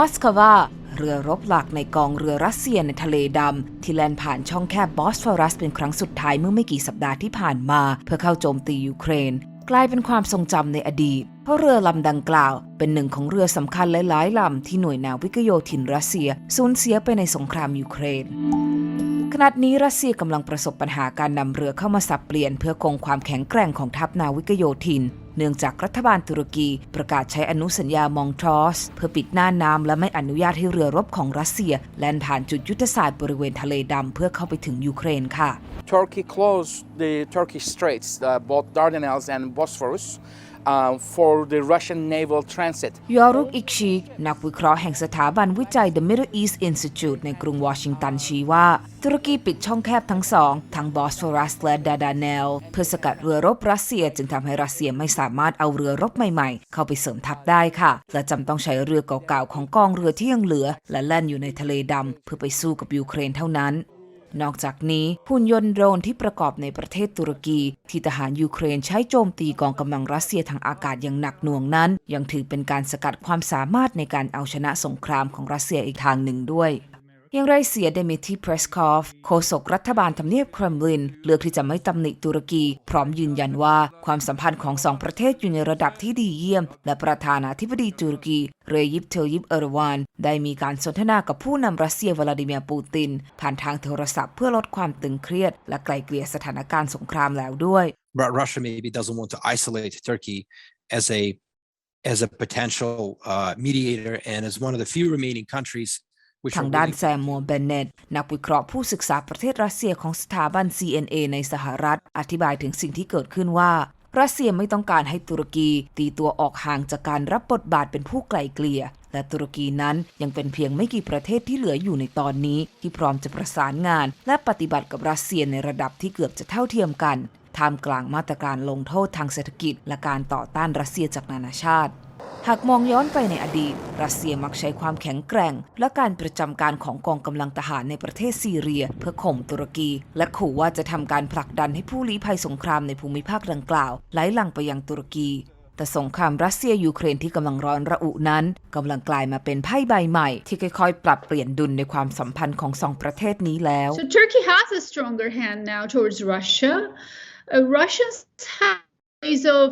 อสคาวาเรือรบหลักในกองเรือรัสเซียในทะเลดำ ที่แล่นผ่านช่องแคบบอสฟอรัสเป็นครั้งสุดท้ายเมื่อไม่กี่สัปดาห์ที่ผ่านมา เพื่อเข้าโจมตียูเครน กลายเป็นความทรงจำในอดีต ราะเรือลำดังกล่าว เป็นหนึ่งของเรือสำคัญหลายๆลำที่หน่วยนาวิกโยธินรัสเซียสูญเสียไปในสงครามยูเครนขณะนี้รัสเซียกำลังประสบปัญหาการนำเรือเข้ามาสับเปลี่ยนเพื่อคงความแข็งแกร่งของทัพนาวิกโยธิน เนื่องจากรัฐบาลตุรกีประกาศใช้อนุสัญญามองทรอส เพื่อปิดหน้าน้ำและไม่อนุญาตให้เรือรบของรัสเซีย แล่นผ่านจุดยุทธศาสตร์บริเวณทะเลดำเพื่อเข้าไปถึงยูเครนค่ะ Turkey closed the Turkish straits, uh, both Dardanelles and Bosphorus, for the Russian naval transit. ยอรุกอิกชีกนักวิเคราะห์แห่งสถาบันวิจัย The Middle East Institute ในกรุงวอชิงตันชี้ว่า ตุรกีปิดช่องแคบทั้งสอง ทั้งบอสฟอรัสและดาดาเนล เพื่อสกัดเรือรบรัสเซียจึงทำให้รัสเซียไม่สามารถเอาเรือรบใหม่ๆ เข้าไปเสริมทัพได้ค่ะ และจำต้องใช้เรือเก่าๆของกองเรือที่ยังเหลือ และแล่นอยู่ในทะเลดำเพื่อไปสู้กับยูเครนเท่านั้น นอกจากนี้หุ่นยนต์โดรนที่ประกอบในประเทศตุรกีที่ทหารยูเครนใช้โจมตีกองกำลังรัสเซียทางอากาศอย่างหนักหน่วงนั้น ยังถือเป็นการสกัดความสามารถในการเอาชนะสงครามของรัสเซียอีกทางหนึ่งด้วย อย่างไรเสียเดมิทรีเพรสคอฟโฆษกรัฐบาลทำเนียบเครมลิน เลือกที่จะไม่ตำหนิตุรกี พร้อมยืนยันว่าความสัมพันธ์ของสองประเทศอยู่ในระดับที่ดีเยี่ยม และประธานาธิบดีตุรกีเรยิปเทลยิปเอร์วาน ได้มีการสนทนากับผู้นำรัสเซียวลาดิเมียร์ปูติน ผ่านทางโทรศัพท์เพื่อลดความตึงเครียด และไกลเกลี่ยสถานการณ์สงครามแล้วด้วย Ru- Russia maybe doesn't want to isolate Turkey as a as a potential uh, mediator and as one of the few remaining countries ทางด้านแซมมัวเบนเนตนักวิเคราะห์ผู้ศึกษาประเทศรัสเซียของสถาบัน CNA ในสหรัฐ อธิบายถึงสิ่งที่เกิดขึ้นว่า รัสเซียไม่ต้องการให้ตุรกีตีตัวออกห่างจากการรับบทบาทเป็นผู้ไกลเกลี่ย และตุรกีนั้นยังเป็นเพียงไม่กี่ประเทศที่เหลืออยู่ในตอนนี้ ที่พร้อมจะประสานงาน และปฏิบัติกับรัสเซียในระดับที่เกือบจะเท่าเทียมกันท่ามกลางมาตรการลงโทษทางเศรษฐกิจ และการต่อต้านรัสเซียจากนานาชาติ หากมองย้อนไปในอดีต รัสเซียมักใช้ความแข็งแกร่ง และการประจำการของกองกำลังทหารในประเทศซีเรีย เพื่อข่มตุรกี และขู่ว่าจะทำการผลักดันให้ผู้ลี้ภัยสงครามในภูมิภาคดังกล่าวไหลหลังไปยังตุรกีแต่สงครามรัสเซียยูเครนที่กำลังร้อนระอุนั้นกำลังกลายมาเป็นไพ่ใบใหม่ ที่ค่อยๆ ปรับเปลี่ยนดุลในความสัมพันธ์ของสองประเทศนี้แล้ว So Turkey has a stronger hand now towards Russia. Uh, Russians have ways of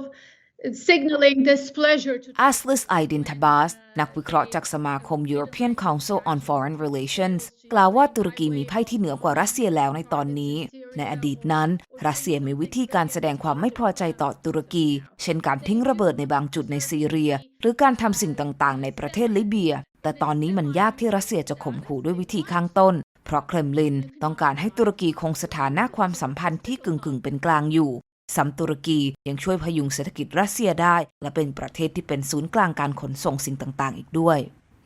signaling displeasure to อัสลิสไอดินทบาสนักวิเคราะห์จากสมาคม European Council on Foreign Relations กล่าวว่าตุรกีมีไพ่ที่เหนือกว่ารัสเซียแล้วในตอนนี้ ในอดีตนั้น รัสเซียมีวิธีการแสดงความไม่พอใจต่อตุรกี เช่นการทิ้งระเบิดในบางจุดในซีเรีย หรือการทำสิ่งต่างๆ ในประเทศลิเบีย แต่ตอนนี้มันยากที่รัสเซียจะข่มขู่ด้วยวิธีข้างต้น เพราะเครมลินต้องการให้ตุรกีคงสถานะความสัมพันธ์ที่กึ่งๆเป็นกลางอยู่ ซ้ำตุรกียังช่วยพยุงเศรษฐกิจรัสเซียได้ และเป็นประเทศที่เป็นศูนย์กลางการขนส่งสิ่งต่างๆ อีกด้วย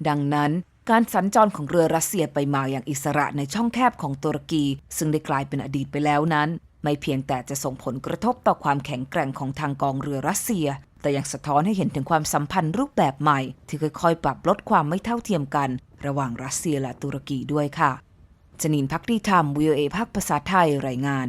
ดังนั้นการสัญจรของเรือรัสเซียไปมาอย่างอิสระในช่องแคบของตุรกี ซึ่งได้กลายเป็นอดีตไปแล้วนั้น ไม่เพียงแต่จะส่งผลกระทบต่อความแข็งแกร่งของทางกองเรือรัสเซีย แต่ยังสะท้อนให้เห็นถึงความสัมพันธ์รูปแบบใหม่ ที่ค่อยๆ ปรับลดความไม่เท่าเทียมกัน ระหว่างรัสเซียและตุรกีด้วยค่ะ จนินพักดีธรรม VOA ภาคภาษาไทยรายงาน